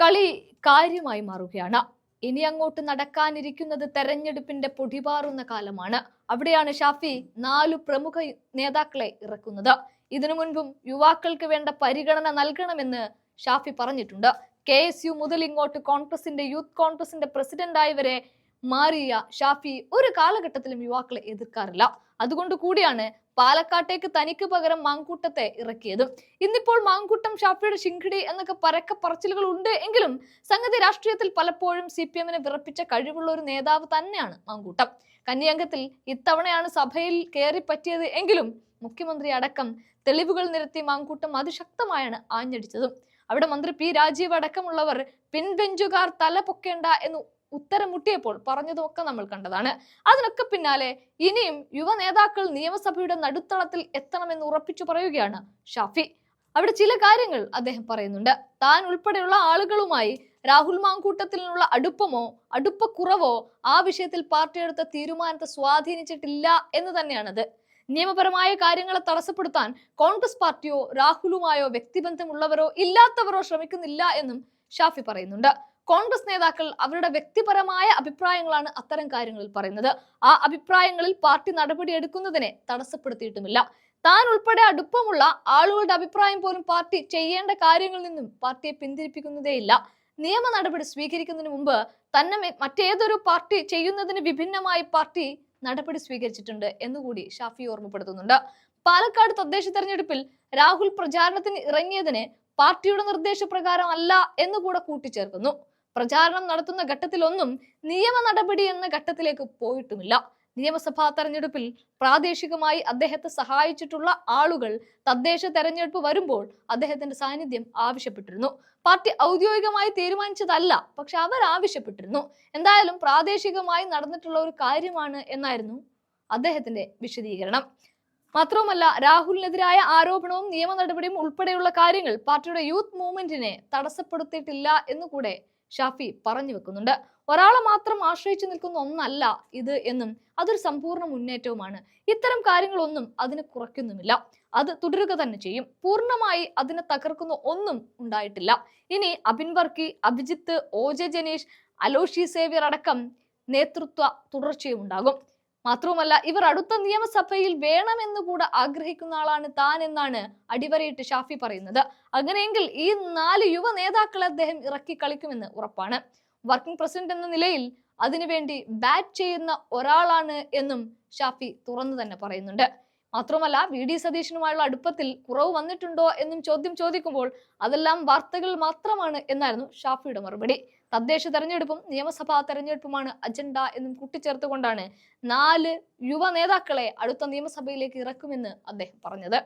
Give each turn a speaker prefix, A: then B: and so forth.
A: കളി കാര്യമായി മാറുകയാണ്. ഇനി അങ്ങോട്ട് നടക്കാനിരിക്കുന്നത് തെരഞ്ഞെടുപ്പിന്റെ പൊടിപാറുന്ന കാലമാണ്. അവിടെയാണ് ഷാഫി നാലു പ്രമുഖ നേതാക്കളെ ഇറക്കുന്നത്. ഇതിനു മുൻപും യുവാക്കൾക്ക് വേണ്ട പരിഗണന നൽകണമെന്ന് ഷാഫി പറഞ്ഞിട്ടുണ്ട്. കെ എസ് യു മുതൽ ഇങ്ങോട്ട് കോൺഗ്രസിന്റെ യൂത്ത് കോൺഗ്രസിന്റെ പ്രസിഡന്റായി വരെ മാറിയ ഷാഫി ഒരു കാലഘട്ടത്തിലും യുവാക്കളെ എതിർക്കാറില്ല. അതുകൊണ്ട് കൂടിയാണ് പാലക്കാട്ടേക്ക് തനിക്ക് പകരം മാങ്കൂട്ടത്തെ ഇറക്കിയതും. ഇന്നിപ്പോൾ മാങ്കൂട്ടം ഷാഫിയുടെ ശിങ്കിടി എന്നൊക്കെ പരക്ക പറച്ചിലുകൾ ഉണ്ട് എങ്കിലും സംഗതി രാഷ്ട്രീയത്തിൽ പലപ്പോഴും സി പി എമ്മിനെ വിറപ്പിച്ച കഴിവുള്ള ഒരു നേതാവ് തന്നെയാണ് മാങ്കൂട്ടം. കന്യാംഗത്തിൽ ഇത്തവണയാണ് സഭയിൽ കയറി പറ്റിയത് എങ്കിലും മുഖ്യമന്ത്രി അടക്കം തെളിവുകൾ നിരത്തി മാങ്കൂട്ടം അതിശക്തമായാണ് ആഞ്ഞടിച്ചതും. അവിടെ മന്ത്രി പി രാജീവ് അടക്കമുള്ളവർ പിൻബെഞ്ചുകാർ തല പൊക്കേണ്ട എന്ന് ഉത്തരം മുട്ടിയപ്പോൾ പറഞ്ഞതുമൊക്കെ നമ്മൾ കണ്ടതാണ്. അതിനൊക്കെ പിന്നാലെ ഇനിയും യുവ നേതാക്കൾ നിയമസഭയുടെ നടുത്തളത്തിൽ എത്തണമെന്ന് ഉറപ്പിച്ചു പറയുകയാണ് ഷാഫി. അവിടെ ചില കാര്യങ്ങൾ അദ്ദേഹം പറയുന്നുണ്ട്. താൻ ഉൾപ്പെടെയുള്ള ആളുകളുമായി രാഹുൽ മാങ്കൂട്ടത്തിനുള്ള അടുപ്പമോ അടുപ്പക്കുറവോ ആ വിഷയത്തിൽ പാർട്ടി എടുത്ത തീരുമാനത്തെ സ്വാധീനിച്ചിട്ടില്ല എന്ന് തന്നെയാണത്. നിയമപരമായ കാര്യങ്ങളെ തടസ്സപ്പെടുത്താൻ കോൺഗ്രസ് പാർട്ടിയോ രാഹുലുമായോ വ്യക്തിബന്ധമുള്ളവരോ ഇല്ലാത്തവരോ ശ്രമിക്കുന്നില്ല എന്നും ഷാഫി പറയുന്നുണ്ട്. കോൺഗ്രസ് നേതാക്കൾ അവരുടെ വ്യക്തിപരമായ അഭിപ്രായങ്ങളാണ് അത്തരം കാര്യങ്ങളിൽ പറയുന്നത്. ആ അഭിപ്രായങ്ങളിൽ പാർട്ടി നടപടിയെടുക്കുന്നതിനെ തടസ്സപ്പെടുത്തിയിട്ടുമില്ല. താൻ ഉൾപ്പെടെ അടുപ്പമുള്ള ആളുകളുടെ അഭിപ്രായം പോലും പാർട്ടി ചെയ്യേണ്ട കാര്യങ്ങളിൽ നിന്നും പാർട്ടിയെ പിന്തിരിപ്പിക്കുന്നതേയില്ല. നിയമ നടപടി സ്വീകരിക്കുന്നതിന് മുമ്പ് തന്നെ മറ്റേതൊരു പാർട്ടി ചെയ്യുന്നതിന് വിഭിന്നമായി പാർട്ടി നടപടി സ്വീകരിച്ചിട്ടുണ്ട് എന്നുകൂടി ഷാഫി ഓർമ്മപ്പെടുത്തുന്നുണ്ട്. പാലക്കാട് തദ്ദേശ തെരഞ്ഞെടുപ്പിൽ രാഹുൽ പ്രചാരണത്തിന് ഇറങ്ങിയതിന് പാർട്ടിയുടെ നിർദ്ദേശപ്രകാരം അല്ല എന്നുകൂടെ കൂട്ടിച്ചേർക്കുന്നു. പ്രചാരണം നടത്തുന്ന ഘട്ടത്തിലൊന്നും നിയമ നടപടി എന്ന ഘട്ടത്തിലേക്ക് പോയിട്ടുമില്ല. നിയമസഭാ തെരഞ്ഞെടുപ്പിൽ പ്രാദേശികമായി അദ്ദേഹത്തെ സഹായിച്ചിട്ടുള്ള ആളുകൾ തദ്ദേശ തെരഞ്ഞെടുപ്പ് വരുമ്പോൾ അദ്ദേഹത്തിന്റെ സാന്നിധ്യം ആവശ്യപ്പെട്ടിരുന്നു. പാർട്ടി ഔദ്യോഗികമായി തീരുമാനിച്ചതല്ല പക്ഷെ അവർ ആവശ്യപ്പെട്ടിരുന്നു. എന്തായാലും പ്രാദേശികമായി നടന്നിട്ടുള്ള ഒരു കാര്യമാണ് എന്നായിരുന്നു അദ്ദേഹത്തിന്റെ വിശദീകരണം. മാത്രവുമല്ല രാഹുലിനെതിരായ ആരോപണവും നിയമ നടപടിയും ഉൾപ്പെടെയുള്ള കാര്യങ്ങൾ പാർട്ടിയുടെ യൂത്ത് മൂവ്മെന്റിനെ തടസ്സപ്പെടുത്തിയിട്ടില്ല എന്നുകൂടെ ഷാഫി പറഞ്ഞു വെക്കുന്നുണ്ട്. ഒരാളെ മാത്രം ആശ്രയിച്ചു നിൽക്കുന്ന ഒന്നല്ല ഇത് എന്നും അതൊരു സമ്പൂർണ മുന്നേറ്റവുമാണ്. ഇത്തരം കാര്യങ്ങളൊന്നും അതിന് കുറയ്ക്കുന്നുമില്ല. അത് തുടരുക തന്നെ ചെയ്യും. പൂർണമായി അതിനെ തകർക്കുന്ന ഒന്നും ഉണ്ടായിട്ടില്ല. ഇനി Abin Varkey Abhijith O J Janeesh Aloshy Xavier അടക്കം നേതൃത്വ തുടർച്ചയും ഉണ്ടാകും മാത്രവുമല്ല ഇവർ അടുത്ത നിയമസഭയിൽ വേണമെന്ന് കൂടെ ആഗ്രഹിക്കുന്ന ആളാണ് താൻ എന്നാണ് അടിവരയിട്ട് ഷാഫി പറയുന്നത്. അങ്ങനെയെങ്കിൽ ഈ നാല് യുവ നേതാക്കളെ അദ്ദേഹം ഇറക്കി കളിക്കുമെന്ന് ഉറപ്പാണ്. വർക്കിംഗ് പ്രസിഡന്റ് എന്ന നിലയിൽ അതിനുവേണ്ടി ബാറ്റ് ചെയ്യുന്ന ഒരാളാണ് എന്നും ഷാഫി തുറന്നു തന്നെ പറയുന്നുണ്ട്. മാത്രമല്ല വി ഡി സതീശനുമായുള്ള അടുപ്പത്തിൽ കുറവ് വന്നിട്ടുണ്ടോ എന്നും ചോദ്യം ചോദിക്കുമ്പോൾ അതെല്ലാം വാർത്തകൾ മാത്രമാണ് എന്നായിരുന്നു ഷാഫിയുടെ മറുപടി. തദ്ദേശ തെരഞ്ഞെടുപ്പും നിയമസഭാ തെരഞ്ഞെടുപ്പുമാണ് അജണ്ട എന്നും കൂട്ടിച്ചേർത്തുകൊണ്ടാണ് നാല് യുവ നേതാക്കളെ അടുത്ത നിയമസഭയിലേക്ക് ഇറക്കുമെന്ന് അദ്ദേഹം പറഞ്ഞത്.